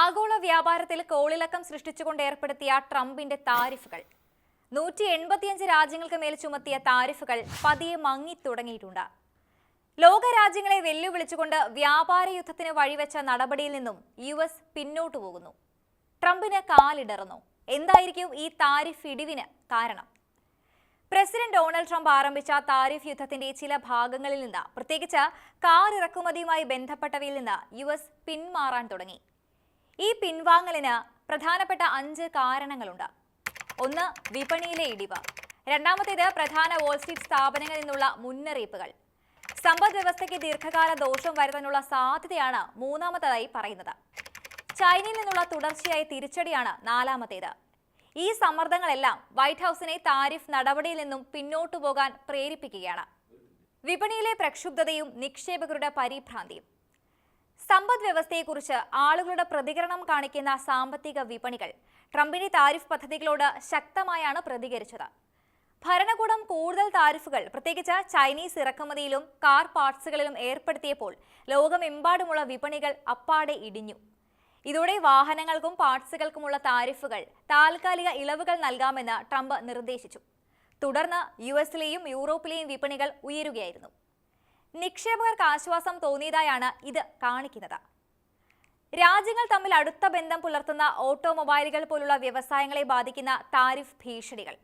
ആഗോള വ്യാപാരത്തിൽ കോളിളക്കം സൃഷ്ടിച്ചുകൊണ്ട് ഏർപ്പെടുത്തിയ ട്രംപിന്റെ താരിഫുകൾ. നൂറ്റി എൺപത്തിയഞ്ച് രാജ്യങ്ങൾക്ക് മേൽ ചുമത്തിയ താരിഫുകൾ പതിയെ മങ്ങി തുടങ്ങിയിട്ടുണ്ട് ലോക രാജ്യങ്ങളെ വെല്ലുവിളിച്ചുകൊണ്ട് വ്യാപാര യുദ്ധത്തിന് വഴിവെച്ച നടപടിയിൽ നിന്നും യു എസ് പിന്നോട്ടു പോകുന്നു. ട്രംപിന് കാലിടറുന്നു. എന്തായിരിക്കും ഈ താരിഫ് ഇടിവിന് കാരണം? പ്രസിഡന്റ് ഡൊണാൾഡ് ട്രംപ് ആരംഭിച്ച താരിഫ് യുദ്ധത്തിന്റെ ചില ഭാഗങ്ങളിൽ നിന്ന് പ്രത്യേകിച്ച് കാർ ഇറക്കുമതിയുമായി ബന്ധപ്പെട്ടവയിൽ നിന്ന് യു എസ് പിന്മാറാൻ തുടങ്ങി. ഈ പിൻവാങ്ങലിന് പ്രധാനപ്പെട്ട അഞ്ച് കാരണങ്ങളുണ്ട്. ഒന്ന് വിപണിയിലെ ഇടിവ്. രണ്ടാമത്തേത് പ്രധാന വോൾസ്ട്രീറ്റ് സ്ഥാപനങ്ങളിൽ നിന്നുള്ള മുന്നറിയിപ്പുകൾ. സമ്പദ് വ്യവസ്ഥയ്ക്ക് ദീർഘകാല ദോഷം വരുത്താനുള്ള സാധ്യതയാണ് മൂന്നാമതായി പറയുന്നത്. ചൈനയിൽ നിന്നുള്ള തുടർച്ചയായ തിരിച്ചടിയാണ് നാലാമത്തേത്. ഈ സമ്മർദ്ദങ്ങളെല്ലാം വൈറ്റ് ഹൗസിനെ താരിഫ് നടപടിയിൽ നിന്നും പിന്നോട്ടു പോകാൻ പ്രേരിപ്പിക്കുകയാണ്. വിപണിയിലെ പ്രക്ഷുബ്ധതയും നിക്ഷേപകരുടെ പരിഭ്രാന്തിയും. സമ്പദ് വ്യവസ്ഥയെക്കുറിച്ച് ആളുകളുടെ പ്രതികരണം കാണിക്കുന്ന സാമ്പത്തിക വിപണികൾ. ട്രംപിന്റെ താരിഫ് പദ്ധതികളോട് ശക്തമായാണ് പ്രതികരിച്ചത്. ഭരണകൂടം കൂടുതൽ താരിഫുകൾ പ്രത്യേകിച്ച് ചൈനീസ് ഇറക്കുമതിയിലും കാർ പാർട്സുകളിലും ഏർപ്പെടുത്തിയപ്പോൾ ലോകമെമ്പാടുമുള്ള വിപണികൾ അപ്പാടെ ഇടിഞ്ഞു. ഇതോടെ വാഹനങ്ങൾക്കും പാർട്സുകൾക്കുമുള്ള താരിഫുകൾ താൽക്കാലിക ഇളവുകൾ നൽകാമെന്ന് ട്രംപ് നിർദ്ദേശിച്ചു. തുടർന്ന് യു എസിലെയും യൂറോപ്പിലെയും വിപണികൾ ഉയരുകയായിരുന്നു. നിക്ഷേപകർക്ക് ആശ്വാസം തോന്നിയതായാണ് ഇത് കാണിക്കുന്നത്. രാജ്യങ്ങൾ തമ്മിൽ അടുത്ത ബന്ധം പുലർത്തുന്ന ഓട്ടോമൊബൈലുകൾ പോലുള്ള വ്യവസായങ്ങളെ ബാധിക്കുന്ന താരിഫ് ഭീഷണികൾ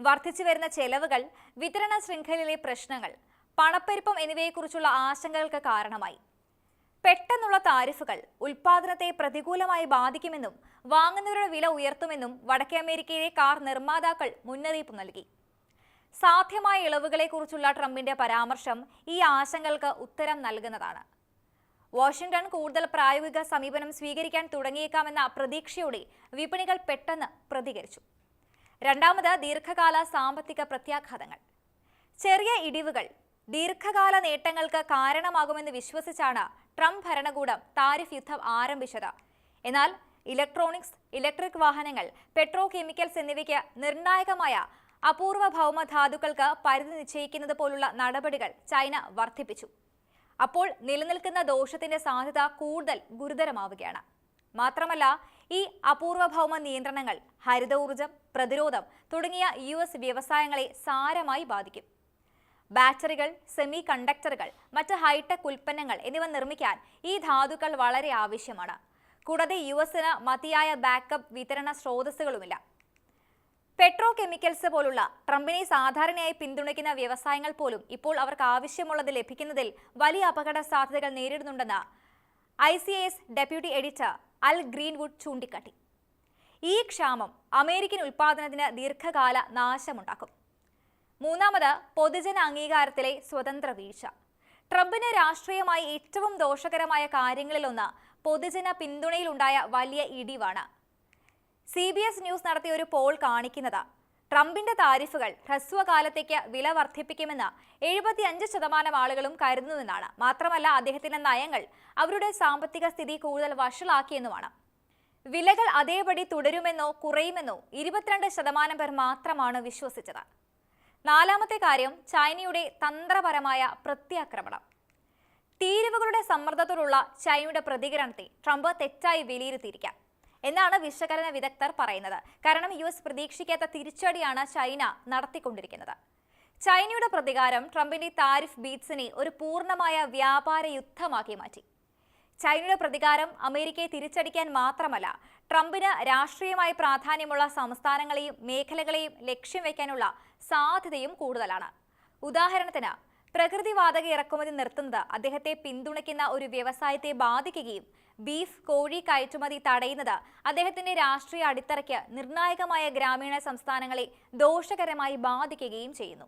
വർദ്ധിച്ചു വരുന്ന ചെലവുകൾ വിതരണ ശൃംഖലയിലെ പ്രശ്നങ്ങൾ പണപ്പെരുപ്പം എന്നിവയെക്കുറിച്ചുള്ള ആശങ്കകൾക്ക് കാരണമായി. പെട്ടെന്നുള്ള താരിഫുകൾ ഉൽപാദനത്തെ പ്രതികൂലമായി ബാധിക്കുമെന്നും വാങ്ങുന്നവരുടെ വില ഉയർത്തുമെന്നും വടക്കേ അമേരിക്കയിലെ കാർ നിർമ്മാതാക്കൾ മുന്നറിയിപ്പ് നൽകി. സാധ്യമായ ഇളവുകളെക്കുറിച്ചുള്ള ട്രംപിന്റെ പരാമർശം ഈ ആശങ്കകൾക്ക് ഉത്തരം നൽകുന്നതാണ്. വാഷിംഗ്ടൺ കൂടുതൽ പ്രായോഗിക സമീപനം സ്വീകരിക്കാൻ തുടങ്ങിയേക്കാമെന്ന പ്രതീക്ഷയോടെ വിപണികൾ പെട്ടെന്ന് പ്രതികരിച്ചു. രണ്ടാമത് ദീർഘകാല സാമ്പത്തിക പ്രത്യാഘാതങ്ങൾ. ചെറിയ ഇടിവുകൾ ദീർഘകാല നേട്ടങ്ങൾക്ക് കാരണമാകുമെന്ന് വിശ്വസിച്ചാണ് ട്രംപ് ഭരണകൂടം താരിഫ് യുദ്ധം ആരംഭിച്ചത്. എന്നാൽ ഇലക്ട്രോണിക്സ് ഇലക്ട്രിക് വാഹനങ്ങൾ പെട്രോ കെമിക്കൽസ് എന്നിവയ്ക്ക് നിർണായകമായ അപൂർവ ഭൗമധാതുക്കൾക്ക് പരിധി നിശ്ചയിക്കുന്നത് പോലുള്ള നടപടികൾ ചൈന വർദ്ധിപ്പിച്ചു. അപ്പോൾ നിലനിൽക്കുന്ന ദോഷത്തിന്റെ സാധ്യത കൂടുതൽ ഗുരുതരമാവുകയാണ്. മാത്രമല്ല ഈ അപൂർവ ഭൗമ നിയന്ത്രണങ്ങൾ ഹരിത ഊർജം പ്രതിരോധം തുടങ്ങിയ യു എസ് വ്യവസായങ്ങളെ സാരമായി ബാധിക്കും. ബാറ്ററികൾ സെമി കണ്ടക്ടറുകൾ മറ്റ് ഹൈടെക് ഉൽപ്പന്നങ്ങൾ എന്നിവ നിർമ്മിക്കാൻ ഈ ധാതുക്കൾ വളരെ ആവശ്യമാണ്. കൂടാതെ യു എസിന് മതിയായ ബാക്കപ്പ് വിതരണ സ്രോതസ്സുകളുമില്ല. പെട്രോ കെമിക്കൽസ് പോലുള്ള ട്രംപിനെ സാധാരണയായി പിന്തുണയ്ക്കുന്ന വ്യവസായങ്ങൾ പോലും ഇപ്പോൾ അവർക്ക് ആവശ്യമുള്ളത് ലഭിക്കുന്നതിൽ വലിയ അപകട സാധ്യതകൾ നേരിടുന്നുണ്ടെന്ന് I C S deputy editor Al Greenwood ചൂണ്ടിക്കാട്ടി. ഈ ക്ഷാമം അമേരിക്കൻ ഉൽപാദനത്തിന് ദീർഘകാല നാശമുണ്ടാക്കും. മൂന്നാമത് പൊതുജന അംഗീകാരത്തിലെ സ്വതന്ത്ര വീഴ്ച. ട്രംപിന് രാഷ്ട്രീയമായി ഏറ്റവും ദോഷകരമായ കാര്യങ്ങളിലൊന്ന് പൊതുജന പിന്തുണയിലുണ്ടായ വലിയ ഇടിവാണ്. സി ബി എസ് ന്യൂസ് നടത്തിയ ഒരു പോൾ കാണിക്കുന്നത് ട്രംപിന്റെ താരിഫുകൾ ഹ്രസ്വകാലത്തേക്ക് വില വർദ്ധിപ്പിക്കുമെന്ന് എഴുപത്തിയഞ്ച് ശതമാനം ആളുകളും കരുതുന്നുവെന്നാണ്. മാത്രമല്ല അദ്ദേഹത്തിന്റെ നയങ്ങൾ അവരുടെ സാമ്പത്തിക സ്ഥിതി കൂടുതൽ വഷളാക്കിയെന്നുമാണ്. വിലകൾ അതേപടി തുടരുമെന്നോ കുറയുമെന്നോ ഇരുപത്തിരണ്ട് ശതമാനം പേർ മാത്രമാണ് വിശ്വസിച്ചത്. നാലാമത്തെ കാര്യം ചൈനയുടെ തന്ത്രപരമായ പ്രത്യാക്രമണം. തീരുവകളുടെ സമ്മർദ്ദത്തോടുള്ള ചൈനയുടെ പ്രതികരണത്തെ ട്രംപ് തെറ്റായി വിലയിരുത്തിയിരിക്കാം. എന്നാണ് വിശകലന വിദഗ്ധർ പറയുന്നത്. കാരണം യു എസ് പ്രതീക്ഷിക്കാത്ത തിരിച്ചടിയാണ് ചൈന നടത്തിക്കൊണ്ടിരിക്കുന്നത്. ചൈനയുടെ പ്രതികാരം ട്രംപിന്റെ താരിഫ് ബീറ്റ്സിനെ ഒരു പൂർണമായ വ്യാപാര യുദ്ധമാക്കി മാറ്റി. ചൈനയുടെ പ്രതികാരം അമേരിക്കയെ തിരിച്ചടിക്കാൻ മാത്രമല്ല ട്രംപിന് രാഷ്ട്രീയമായി പ്രാധാന്യമുള്ള സംസ്ഥാനങ്ങളെയും മേഖലകളെയും ലക്ഷ്യം വയ്ക്കാനുള്ള സാധ്യതയും കൂടുതലാണ്. ഉദാഹരണത്തിന് പ്രകൃതിവാതക ഇറക്കുമതി നിർത്തുന്നത് അദ്ദേഹത്തെ പിന്തുണയ്ക്കുന്ന ഒരു വ്യവസായത്തെ ബാധിക്കുകയും ബീഫ് കോഴി കയറ്റുമതി തടയുന്നത് അദ്ദേഹത്തിന്റെ രാഷ്ട്രീയ അടിത്തറയ്ക്ക് നിർണായകമായ ഗ്രാമീണ സംസ്ഥാനങ്ങളെ ദോഷകരമായി ബാധിക്കുകയും ചെയ്യുന്നു.